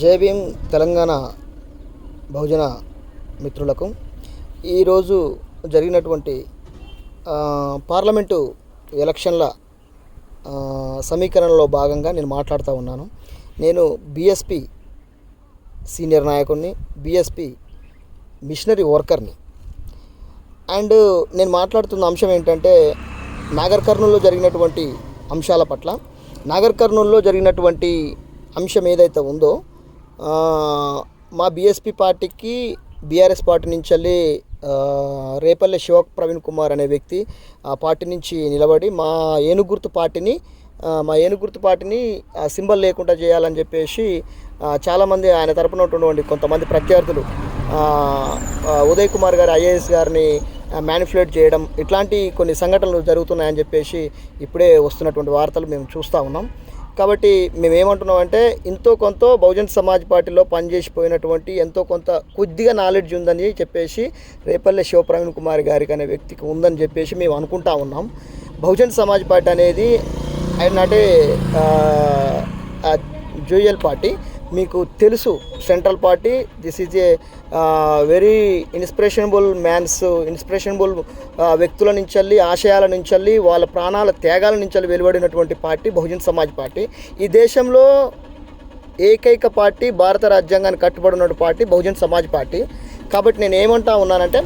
JBM Telangana బహుజన మిత్రులకు. ఈరోజు జరిగినటువంటి పార్లమెంటు ఎలక్షన్ల సమీకరణలో భాగంగా నేను మాట్లాడుతూ ఉన్నాను. నేను బీఎస్పీ సీనియర్ నాయకుడిని బీఎస్పీ మిషనరీ వర్కర్ని. అండ్ నేను మాట్లాడుతున్న అంశం ఏంటంటే నాగర్ కర్నూల్లో జరిగినటువంటి అంశాల పట్ల. నాగర్ కర్నూల్లో జరిగినటువంటి అంశం ఏదైతే ఉందో మా బీఎస్పీ పార్టీకి బీఆర్ఎస్ పార్టీ నుంచి వెళ్ళి రేపల్లె శివ ప్రవీణ్ కుమార్ అనే వ్యక్తి ఆ పార్టీ నుంచి నిలబడి మా ఏనుగుర్తు పార్టీని మా ఏనుగుర్తు పార్టీని సింబల్ లేకుండా చేయాలని చెప్పేసి చాలామంది ఆయన తరపున ఉన్నటువంటి కొంతమంది ప్రత్యర్థులు ఉదయ్ కుమార్ గారు ఐఏఎస్ గారిని మ్యానిపులేట్ చేయడం ఇట్లాంటి కొన్ని సంఘటనలు జరుగుతున్నాయని చెప్పేసి ఇప్పుడే వస్తున్నటువంటి వార్తలు మేము చూస్తూ ఉన్నాం. కాబట్టి మేము ఏమంటున్నామంటే ఎంతో కొంత బహుజన్ సమాజ్ పార్టీలో పనిచేసిపోయినటువంటి ఎంతో కొంత కొద్దిగా నాలెడ్జ్ ఉందని చెప్పేసి రేపల్లె శివప్రవీణ్ కుమార్ గారికి అనే వ్యక్తికి ఉందని చెప్పేసి మేము అనుకుంటా ఉన్నాం. బహుజన్ సమాజ్ పార్టీ అనేది అంటే జూయల్ పార్టీ. మీకు తెలుసు central party this is a very inspirational mans inspirational వ్యక్తుల నుంచి ఆశయాల నుంచి వాళ్ళ ప్రాణాల త్యాగాల నుంచి వెలువడినటువంటి పార్టీ బహుజన్ సమాజ్ పార్టీ. ఈ దేశంలో ఏకైక పార్టీ భారత రాజ్యాంగాన్ని కట్టుబడి ఉన్న పార్టీ బహుజన్ సమాజ్ పార్టీ. కాబట్టి నేను ఏమంటా ఉన్నానంటే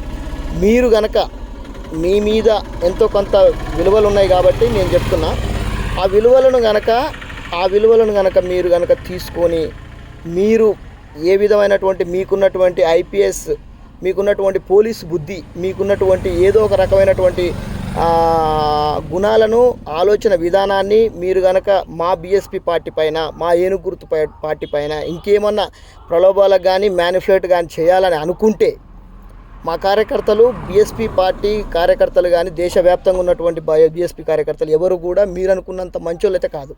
మీరు గనక మీ మీద ఎంతో కొంత విలువలు ఉన్నాయి కాబట్టి నేను చెప్తున్నా. ఆ విలువలను గనక ఆ విలువలను గనక మీరు గనక తీసుకొని మీరు ఏ విధమైనటువంటి మీకున్నటువంటి ఐపీఎస్ మీకున్నటువంటి పోలీస్ బుద్ధి మీకున్నటువంటి ఏదో ఒక రకమైనటువంటి గుణాలను ఆలోచన విధానాన్ని మీరు గనక మా బీఎస్పీ పార్టీ పైన మా ఏనుగు గుర్తు పార్టీ పైన ఇంకేమన్నా ప్రలోభాలకు కానీ మ్యానిఫ్లేట్ కానీ చేయాలని అనుకుంటే మా కార్యకర్తలు బీఎస్పీ పార్టీ కార్యకర్తలు కానీ దేశవ్యాప్తంగా ఉన్నటువంటి బీఎస్పీ కార్యకర్తలు ఎవరు కూడా మీరు అనుకున్నంత మంచోళ్ళైతే కాదు.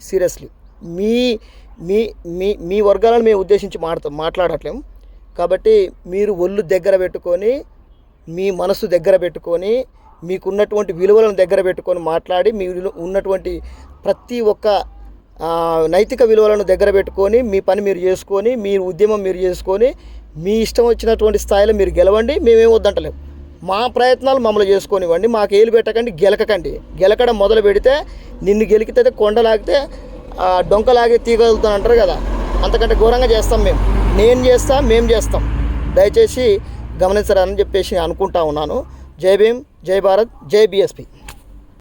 సీరియస్లీ. మీ మీ మీ మీ వర్గాలను మేము ఉద్దేశించి మాట్లాడతాం మాట్లాడట్లేం కాబట్టి మీరు ఒళ్ళు దగ్గర పెట్టుకొని మీ మనసు దగ్గర పెట్టుకొని మీకున్నటువంటి విలువలను దగ్గర పెట్టుకొని మాట్లాడి మీ ఉన్నటువంటి ప్రతి ఒక్క నైతిక విలువలను దగ్గర పెట్టుకొని మీ పని మీరు చేసుకొని మీ ఉద్యమం మీరు చేసుకొని మీ ఇష్టం వచ్చినటువంటి స్థాయిలో మీరు గెలవండి మేమేం వద్దంటలేం మా ప్రయత్నాలు మమ్మల్ని చేసుకొనివ్వండి మాకు ఏలు పెట్టకండి గెలకకండి. గెలకడం మొదలు పెడితే నిన్ను గెలికితే కొండలాగితే డొంకలాగే తీగలుగుతాను అంటారు కదా అంతకంటే ఘోరంగా చేస్తాం మేము. నేను చేస్తా మేము చేస్తాం. దయచేసి గమనించరని చెప్పేసి అనుకుంటా ఉన్నాను. జై భీమ్ జై భారత్ జై బీఎస్పీ